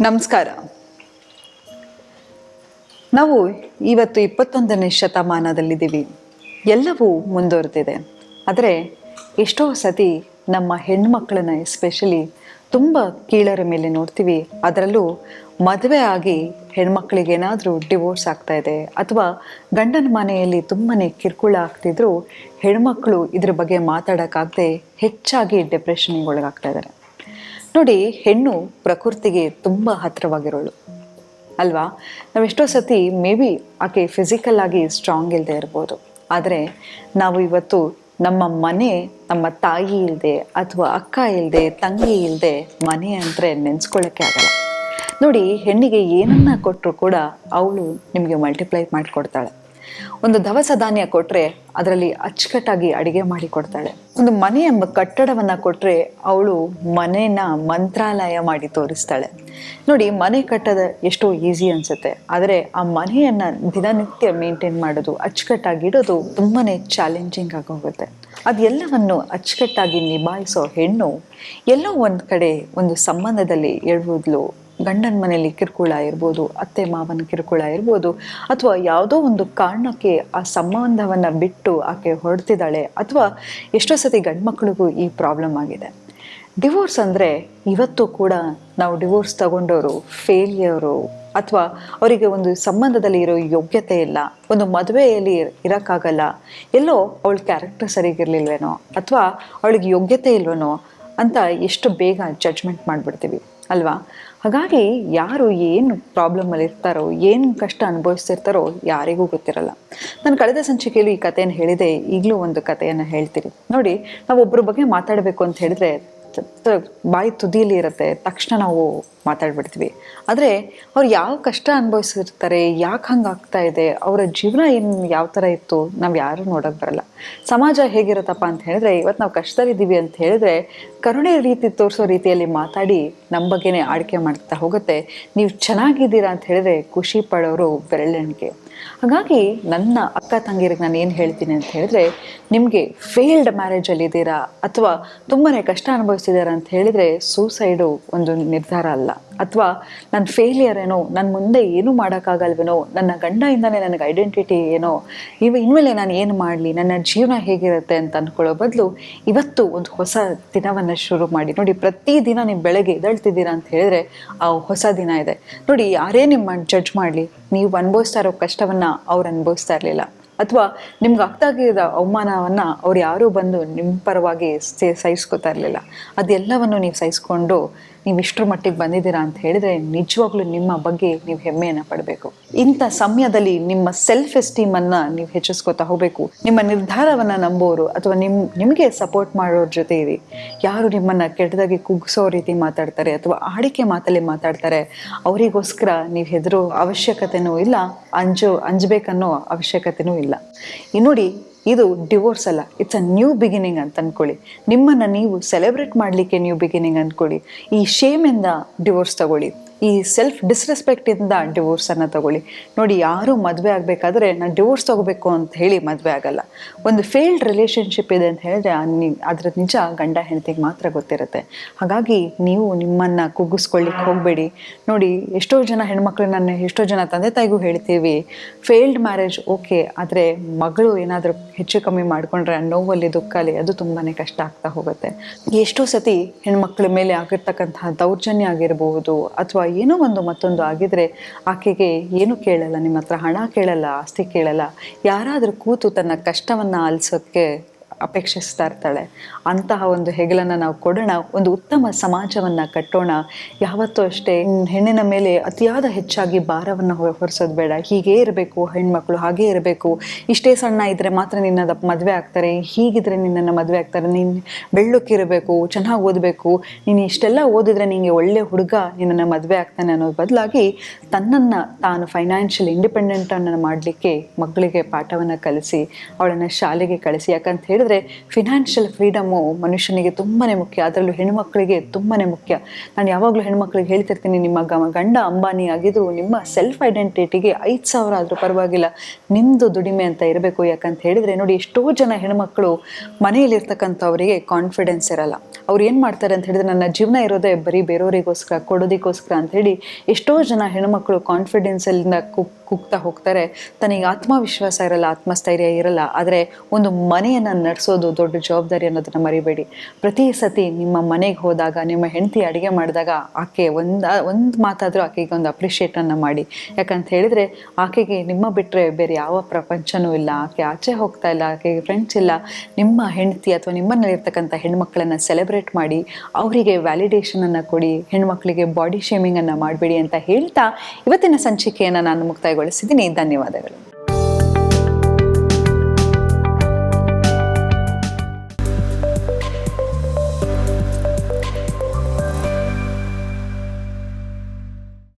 ನಮಸ್ಕಾರ. ನಾವು ಇವತ್ತು ಇಪ್ಪತ್ತೊಂದನೇ ಶತಮಾನದಲ್ಲಿದ್ದೀವಿ. ಎಲ್ಲವೂ ಮುಂದುವರೆದಿದೆ. ಆದರೆ ಎಷ್ಟೋ ಸತಿ ನಮ್ಮ ಹೆಣ್ಮಕ್ಳನ್ನ ಎಸ್ಪೆಷಲಿ ತುಂಬ ಕೀಳರ ಮೇಲೆ ನೋಡ್ತೀವಿ. ಅದರಲ್ಲೂ ಮದುವೆ ಆಗಿ ಹೆಣ್ಮಕ್ಳಿಗೇನಾದರೂ ಡಿವೋರ್ಸ್ ಆಗ್ತಾ ಇದೆ ಅಥವಾ ಗಂಡನ ಮನೆಯಲ್ಲಿ ತುಂಬಾ ಕಿರುಕುಳ ಆಗ್ತಿದ್ರು, ಹೆಣ್ಮಕ್ಳು ಇದ್ರ ಬಗ್ಗೆ ಮಾತಾಡೋಕ್ಕಾಗದೆ ಹೆಚ್ಚಾಗಿ ಡಿಪ್ರೆಷನ್ಗೆ ಒಳಗಾಗ್ತಾ ಇದ್ದಾರೆ. ನೋಡಿ, ಹೆಣ್ಣು ಪ್ರಕೃತಿಗೆ ತುಂಬ ಹತ್ತಿರವಾಗಿರೋಳು. ಅಲ್ವಾ? ನಾವೆಷ್ಟೋ ಸತಿ ಮೇ ಬಿ ಆಕೆ ಫಿಸಿಕಲ್ ಆಗಿ ಸ್ಟ್ರಾಂಗ್ ಇಲ್ಲದೆ ಇರ್ಬೋದು. ಆದರೆ ನಾವು ಇವತ್ತು ನಮ್ಮ ಮನೆ, ನಮ್ಮ ತಾಯಿ ಇಲ್ಲದೆ ಅಥವಾ ಅಕ್ಕ ಇಲ್ಲದೆ ತಂಗಿ ಇಲ್ಲದೆ ಮನೆ ಅಂದರೆ ನೆನೆಸ್ಕೊಳ್ಳೋಕ್ಕೆ ಆಗಲ್ಲ. ನೋಡಿ, ಹೆಣ್ಣಿಗೆ ಏನನ್ನ ಕೊಟ್ಟರು ಕೂಡ ಅವಳು ನಿಮಗೆ ಮಲ್ಟಿಪ್ಲೈ ಮಾಡಿಕೊಡ್ತಾಳೆ. ಒಂದು ದವಸ ಧಾನ್ಯ ಕೊಟ್ಟರೆ ಅದರಲ್ಲಿ ಅಚ್ಚುಕಟ್ಟಾಗಿ ಅಡಿಗೆ ಮಾಡಿ ಕೊಡ್ತಾಳೆ. ಒಂದು ಮನೆ ಎಂಬ ಕಟ್ಟಡವನ್ನ ಕೊಟ್ಟರೆ ಅವಳು ಮನೆನ ಮಂತ್ರಾಲಯ ಮಾಡಿ ತೋರಿಸ್ತಾಳೆ. ನೋಡಿ, ಮನೆ ಕಟ್ಟದ ಎಷ್ಟೋ ಈಸಿ ಅನ್ಸುತ್ತೆ. ಆದರೆ ಆ ಮನೆಯನ್ನು ದಿನನಿತ್ಯ ಮೇಂಟೈನ್ ಮಾಡೋದು, ಅಚ್ಚುಕಟ್ಟಾಗಿ ಇಡೋದು ತುಂಬಾ ಚಾಲೆಂಜಿಂಗ್ ಆಗಿ ಹೋಗುತ್ತೆ ಅದೆಲ್ಲವನ್ನು ಅಚ್ಚುಕಟ್ಟಾಗಿ ನಿಭಾಯಿಸೋ ಹೆಣ್ಣು ಎಲ್ಲೋ ಒಂದು ಕಡೆ ಒಂದು ಸಂಬಂಧದಲ್ಲಿ ಎಡುವುದ್ಲು ಗಂಡನ ಮನೆಯಲ್ಲಿ ಕಿರುಕುಳ ಇರ್ಬೋದು, ಅತ್ತೆ ಮಾವನ ಕಿರುಕುಳ ಇರ್ಬೋದು, ಅಥವಾ ಯಾವುದೋ ಒಂದು ಕಾರಣಕ್ಕೆ ಆ ಸಂಬಂಧವನ್ನು ಬಿಟ್ಟು ಆಕೆ ಹೊರಡ್ತಿದ್ದಾಳೆ, ಅಥವಾ ಎಷ್ಟೋ ಸತಿ ಗಂಡ್ಮಕ್ಳಿಗೂ ಈ ಪ್ರಾಬ್ಲಮ್ ಆಗಿದೆ. ಡಿವೋರ್ಸ್ ಅಂದರೆ ಇವತ್ತು ಕೂಡ ನಾವು ಡಿವೋರ್ಸ್ ತಗೊಂಡವರು ಫೇಲಿಯರು, ಅಥವಾ ಅವರಿಗೆ ಒಂದು ಸಂಬಂಧದಲ್ಲಿ ಇರೋ ಯೋಗ್ಯತೆ ಇಲ್ಲ, ಒಂದು ಮದುವೆಯಲ್ಲಿ ಇರೋಕ್ಕಾಗಲ್ಲ, ಎಲ್ಲೋ ಅವಳ ಕ್ಯಾರೆಕ್ಟರ್ ಸರಿಗಿರಲಿಲ್ವೇನೋ, ಅಥವಾ ಅವಳಿಗೆ ಯೋಗ್ಯತೆ ಇಲ್ವೇನೋ ಅಂತ ಎಷ್ಟು ಬೇಗ ಜಡ್ಜ್ಮೆಂಟ್ ಮಾಡಿಬಿಡ್ತೀವಿ, ಅಲ್ವಾ? ಹಾಗಾಗಿ ಯಾರು ಏನು ಪ್ರಾಬ್ಲಮಲ್ಲಿ ಇರ್ತಾರೋ, ಏನು ಕಷ್ಟ ಅನುಭವಿಸ್ತಿರ್ತಾರೋ ಯಾರಿಗೂ ಗೊತ್ತಿರಲ್ಲ. ನಾನು ಕಳೆದ ಸಂಚಿಕೆಯಲ್ಲಿ ಈ ಕಥೆಯನ್ನು ಹೇಳಿದೆ, ಈಗಲೂ ಒಂದು ಕಥೆಯನ್ನು ಹೇಳ್ತೀನಿ. ನೋಡಿ ನಾವು ಒಬ್ಬರ ಬಗ್ಗೆ ಮಾತಾಡಬೇಕು ಅಂತ ಹೇಳಿದ್ರೆ ಬಾಯಿ ತುದಿಯಲ್ಲಿ ಇರುತ್ತೆ, ತಕ್ಷಣ ನಾವು ಮಾತಾಡ್ಬಿಡ್ತೀವಿ. ಆದರೆ ಅವ್ರು ಯಾವ ಕಷ್ಟ ಅನುಭವಿಸಿರ್ತಾರೆ, ಯಾಕೆ ಹಂಗೆ ಆಗ್ತಾ ಇದೆ, ಅವರ ಜೀವನ ಏನು ಯಾವ ಥರ ಇತ್ತು, ನಾವು ಯಾರೂ ನೋಡೋಕೆ ಬರಲ್ಲ. ಸಮಾಜ ಹೇಗಿರುತ್ತಪ್ಪ ಅಂತ ಹೇಳಿದ್ರೆ ಇವತ್ತು ನಾವು ಕಷ್ಟದಲ್ಲಿದ್ದೀವಿ ಅಂತ ಹೇಳಿದ್ರೆ, ಕರುಣೆ ರೀತಿ ತೋರಿಸೋ ರೀತಿಯಲ್ಲಿ ಮಾತಾಡಿ ನಮ್ಮ ಬಗ್ಗೆನೇ ಆಡಿಕೆ ಮಾಡ್ತಾ ಹೋಗುತ್ತೆ. ನೀವು ಚೆನ್ನಾಗಿದ್ದೀರಾ ಅಂತ ಹೇಳಿದ್ರೆ ಖುಷಿ ಪಡೋರು ಬೆರಳೆಣಿಕೆ ಹಾಗಾಗಿ ನನ್ನ ಅಕ್ಕ ತಂಗಿರಿಗೆ ನಾನು ಏನು ಹೇಳ್ತೀನಿ ಅಂತ ಹೇಳಿದ್ರೆ, ನಿಮಗೆ ಫೇಲ್ಡ್ ಮ್ಯಾರೇಜಲ್ಲಿ ಇದ್ದೀರಾ, ಅಥವಾ ತುಂಬಾ ಕಷ್ಟ ಅನುಭವಿಸಿದ್ದೀರಾ ಅಂತ ಹೇಳಿದರೆ ಸೂಸೈಡು ಒಂದು ನಿರ್ಧಾರ ಅಲ್ಲ. ಅಥವಾ ನನ್ನ ಫೇಲಿಯರ್ ಏನೋ ನನ್ನ ಮುಂದೆ ಏನು ಮಾಡೋಕ್ಕಾಗಲ್ವೇನೋ, ನನ್ನ ಗಂಡಯಿಂದನೇ ನನಗೆ ಐಡೆಂಟಿಟಿ ಏನೋ, ಇವ ಇನ್ಮೇಲೆ ನಾನು ಏನು ಮಾಡಲಿ, ನನ್ನ ಜೀವನ ಹೇಗಿರುತ್ತೆ ಅಂತ ಅಂದ್ಕೊಳ್ಳೋ ಬದಲು ಇವತ್ತು ಒಂದು ಹೊಸ ದಿನವನ್ನು ಶುರು ಮಾಡಿ. ನೋಡಿ, ಪ್ರತಿ ದಿನ ನೀವು ಬೆಳಗ್ಗೆ ಎದಳ್ತಿದ್ದೀರಾ ಅಂತ ಹೇಳಿದ್ರೆ ಆ ಹೊಸ ದಿನ ಇದೆ. ನೋಡಿ, ಯಾರೇ ನಿಮ್ಮ ಜಡ್ಜ್ ಮಾಡಲಿ, ನೀವು ಅನುಭವಿಸ್ತಾ ಇರೋ ಕಷ್ಟವನ್ನು ಅವ್ರು ಅನುಭವಿಸ್ತಾ ಇರಲಿಲ್ಲ. ಅಥವಾ ನಿಮ್ಗೆ ಆಗ್ತಾಗಿದ್ದ ಅವಮಾನವನ್ನ ಅವ್ರು ಯಾರೂ ಬಂದು ನಿಮ್ಮ ಪರವಾಗಿ ಸಹಿಸ್ಕೊತಾ ಇರಲಿಲ್ಲ. ಅದೆಲ್ಲವನ್ನು ನೀವು ಸಹಿಸ್ಕೊಂಡು ನೀವು ಇಷ್ಟರ ಮಟ್ಟಿಗೆ ಬಂದಿದ್ದೀರಾ ಅಂತ ಹೇಳಿದ್ರೆ ನಿಜವಾಗ್ಲೂ ನಿಮ್ಮ ಬಗ್ಗೆ ನೀವು ಹೆಮ್ಮೆಯನ್ನು ಪಡಬೇಕು. ಇಂಥ ಸಮಯದಲ್ಲಿ ನಿಮ್ಮ ಸೆಲ್ಫ್ ಎಸ್ಟೀಮ್ ಅನ್ನ ನೀವು ಹೆಚ್ಚಿಸ್ಕೊತಾ ಹೋಗಬೇಕು. ನಿಮ್ಮ ನಿರ್ಧಾರವನ್ನು ನಂಬೋರು ಅಥವಾ ನಿಮ್, ನಿಮಗೆ ಸಪೋರ್ಟ್ ಮಾಡೋರ ಜೊತೆ ಇರಿ. ಯಾರು ನಿಮ್ಮನ್ನು ಕೆಟ್ಟದಾಗಿ ಕುಗ್ಸೋ ರೀತಿ ಮಾತಾಡ್ತಾರೆ ಅಥವಾ ಆಡಿಕೆ ಮಾತಲ್ಲಿ ಮಾತಾಡ್ತಾರೆ, ಅವರಿಗೋಸ್ಕರ ನೀವು ಹೆದರೋ ಅವಶ್ಯಕತೆನೂ ಇಲ್ಲ, ಅಂಜೋ, ಅಂಜಬೇಕನ್ನೋ ಅವಶ್ಯಕತೆನೂ ಇಲ್ಲ. ಈ ನೋಡಿ ಇದು ಡಿವೋರ್ಸ್ ಅಲ್ಲ. ಇಟ್ಸ್ ಅ ನ್ಯೂ ಬಿಗಿನಿಂಗ್ ಅಂತ ಅಂದ್ಕೊಳ್ಳಿ ನಿಮ್ಮನ್ನು ನೀವು ಸೆಲೆಬ್ರೇಟ್ ಮಾಡಲಿಕ್ಕೆ ನ್ಯೂ ಬಿಗಿನಿಂಗ್ ಅಂದ್ಕೊಳ್ಳಿ ಈ ಶೇಮಿಂದ ಡಿವೋರ್ಸ್ ತಗೊಳ್ಳಿ. ಈ ಸೆಲ್ಫ್ ಡಿಸ್ರೆಸ್ಪೆಕ್ಟಿಂದ ಡಿವೋರ್ಸನ್ನು ತಗೊಳ್ಳಿ. ನೋಡಿ, ಯಾರೂ ಮದುವೆ ಆಗಬೇಕಾದ್ರೆ ನಾನು ಡಿವೋರ್ಸ್ ತಗೋಬೇಕು ಅಂತ ಹೇಳಿ ಮದುವೆ ಆಗಲ್ಲ. ಒಂದು ಫೇಲ್ಡ್ ರಿಲೇಷನ್ಶಿಪ್ ಇದೆ ಅಂತ ಹೇಳಿದ್ರೆ ಅದ್ರ ನಿಜ ಗಂಡ ಹೆಂಡತಿಗೆ ಮಾತ್ರ ಗೊತ್ತಿರುತ್ತೆ. ಹಾಗಾಗಿ ನೀವು ನಿಮ್ಮನ್ನು ಕುಗ್ಗಿಸ್ಕೊಳ್ಳಿಕ್ಕೆ ಹೋಗಬೇಡಿ. ನೋಡಿ, ಎಷ್ಟೋ ಜನ ಹೆಣ್ಮಕ್ಳು ನನ್ನ, ಎಷ್ಟೋ ಜನ ತಂದೆ ತಾಯಿಗೂ ಹೇಳ್ತೀವಿ ಫೇಲ್ಡ್ ಮ್ಯಾರೇಜ್ ಓಕೆ ಆದರೆ ಮಗಳು ಏನಾದರೂ ಹೆಚ್ಚು ಕಮ್ಮಿ ಮಾಡಿಕೊಂಡ್ರೆ ನೋವಲ್ಲಿ ದುಃಖಲ್ಲಿ ಅದು ತುಂಬಾ ಕಷ್ಟ ಆಗ್ತಾ ಹೋಗುತ್ತೆ. ಎಷ್ಟೋ ಸತಿ ಹೆಣ್ಮಕ್ಳ ಮೇಲೆ ಆಗಿರ್ತಕ್ಕಂತಹ ದೌರ್ಜನ್ಯ ಆಗಿರಬಹುದು ಅಥವಾ ಏನೋ ಒಂದು ಮತ್ತೊಂದು ಆಗಿದ್ರೆ ಆಕೆಗೆ ಏನು ಕೇಳಲ್ಲ, ನಿಮ್ಮ ಹತ್ರ ಹಣ ಕೇಳಲ್ಲ, ಆಸ್ತಿ ಕೇಳಲ್ಲ, ಯಾರಾದರೂ ಕೂತು ತನ್ನ ಕಷ್ಟವನ್ನು ಆಲಿಸೋಕ್ಕೆ ಅಪೇಕ್ಷಿಸ್ತಾ ಇರ್ತಾಳೆ ಅಂತಹ ಒಂದು ಹೆಗಲನ್ನು ನಾವು ಕೊಡೋಣ, ಒಂದು ಉತ್ತಮ ಸಮಾಜವನ್ನು ಕಟ್ಟೋಣ. ಯಾವತ್ತೂ ಅಷ್ಟೇ ಹೆಣ್ಣಿನ ಮೇಲೆ ಅತಿಯಾದ ಹೆಚ್ಚಾಗಿ ಭಾರವನ್ನು ಹೊರಿಸೋದು ಬೇಡ. ಹೀಗೇ ಇರಬೇಕು, ಹೆಣ್ಮಕ್ಳು ಹಾಗೇ ಇರಬೇಕು. ಇಷ್ಟೇ ಸಣ್ಣ ಇದ್ರೆ ಮಾತ್ರ ನಿನ್ನ ಮದುವೆ ಆಗ್ತಾರೆ. ಹೀಗಿದ್ರೆ ನಿನ್ನನ್ನು ಮದುವೆ ಆಗ್ತಾರೆ. ನೀನು ಬೆಳ್ಳಕ್ಕಿರಬೇಕು ಚೆನ್ನಾಗಿ ಓದಬೇಕು. ನೀನು ಇಷ್ಟೆಲ್ಲ ಓದಿದ್ರೆ ನಿನಗೆ ಒಳ್ಳೆ ಹುಡುಗ ನಿನ್ನನ್ನು ಮದುವೆ ಆಗ್ತಾನೆ ಅನ್ನೋದು ಬದಲಾಗಿ ತನ್ನನ್ನು ತಾನು ಫೈನಾನ್ಷಿಯಲ್ ಇಂಡಿಪೆಂಡೆಂಟನ್ನು ಮಾಡಲಿಕ್ಕೆ ಮಕ್ಕಳಿಗೆ ಪಾಠವನ್ನು ಕಲಿಸಿ, ಅವಳನ್ನು ಶಾಲೆಗೆ ಕಳಿಸಿ. ಯಾಕಂತ ಹೇಳಿದ್ರೆ ಹೇಳಿದೆ ಫಿನಾನ್ಷಿಯಲ್ ಫ್ರೀಡಮು ಮನುಷ್ಯನಿಗೆ ತುಂಬಾ ಮುಖ್ಯ. ಅದರಲ್ಲೂ ಹೆಣ್ಮಕ್ಳಿಗೆ ತುಂಬಾ ಮುಖ್ಯ. ನಾನು ಯಾವಾಗಲೂ ಹೆಣ್ಮಕ್ಳಿಗೆ ಹೇಳ್ತಿರ್ತೀನಿ, ನಿಮ್ಮ ಗಂಡ ಅಂಬಾನಿ ಆಗಿದ್ರು ನಿಮ್ಮ ಸೆಲ್ಫ್ ಐಡೆಂಟಿಟಿಗೆ ಐದು ಸಾವಿರ ಆದರೂ ಪರವಾಗಿಲ್ಲ ನಿಮ್ಮದು ದುಡಿಮೆ ಅಂತ ಇರಬೇಕು ಯಾಕಂತ ಹೇಳಿದರೆ ನೋಡಿ ಎಷ್ಟೋ ಜನ ಹೆಣ್ಮಕ್ಳು ಮನೆಯಲ್ಲಿರ್ತಕ್ಕಂಥವರಿಗೆ ಕಾನ್ಫಿಡೆನ್ಸ್ ಇರಲ್ಲ. ಅವ್ರು ಏನು ಮಾಡ್ತಾರೆ ಅಂತ ಹೇಳಿದ್ರೆ ನನ್ನ ಜೀವನ ಇರೋದೇ ಬರೀ ಬೇರೆಯವರಿಗೋಸ್ಕರ ಕೊಡೋದಕ್ಕೋಸ್ಕರ ಅಂತ ಹೇಳಿ ಎಷ್ಟೋ ಜನ ಹೆಣ್ಮಕ್ಳು ಕಾನ್ಫಿಡೆನ್ಸಲ್ಲಿಂದ ಕುಕ್ ಕುಗ್ತಾ ಹೋಗ್ತಾರೆ. ತನಗೆ ಆತ್ಮವಿಶ್ವಾಸ ಇರಲ್ಲ, ಆತ್ಮಸ್ಥೈರ್ಯ ಇರಲ್ಲ. ಆದರೆ ಒಂದು ಮನೆಯನ್ನು ನಡೆಸೋದು ದೊಡ್ಡ ಜವಾಬ್ದಾರಿ ಅನ್ನೋದನ್ನು ಮರಿಬೇಡಿ. ಪ್ರತಿ ಸತಿ ನಿಮ್ಮ ಮನೆಗೆ ಹೋದಾಗ, ನಿಮ್ಮ ಹೆಂಡತಿ ಅಡುಗೆ ಮಾಡಿದಾಗ ಆಕೆ ಒಂದು ಒಂದು ಮಾತಾದರೂ ಆಕೆಗೆ ಒಂದು ಅಪ್ರಿಷಿಯೇಟನ್ನು ಮಾಡಿ. ಯಾಕಂತ ಹೇಳಿದರೆ ಆಕೆಗೆ ನಿಮ್ಮ ಬಿಟ್ಟರೆ ಬೇರೆ ಯಾವ ಪ್ರಪಂಚನೂ ಇಲ್ಲ. ಆಕೆ ಆಚೆ ಹೋಗ್ತಾ ಇಲ್ಲ ಆಕೆಗೆ ಫ್ರೆಂಡ್ಸ್ ಇಲ್ಲ. ನಿಮ್ಮ ಹೆಂಡತಿ ಅಥವಾ ನಿಮ್ಮಲ್ಲಿರ್ತಕ್ಕಂಥ ಹೆಣ್ಮಕ್ಳನ್ನು ಸೆಲೆಬ್ರೇಟ್ ಮಾಡಿ, ಅವರಿಗೆ ವ್ಯಾಲಿಡೇಷನನ್ನು ಕೊಡಿ, ಹೆಣ್ಮಕ್ಳಿಗೆ ಬಾಡಿ ಶೇಮಿಂಗನ್ನು ಮಾಡಬೇಡಿ ಅಂತ ಹೇಳ್ತಾ ಇವತ್ತಿನ ಸಂಚಿಕೆಯನ್ನು ನಾನು ಮುಕ್ತಾಯಗೊಳಿಸಿದ್ದೀನಿ ಧನ್ಯವಾದಗಳು.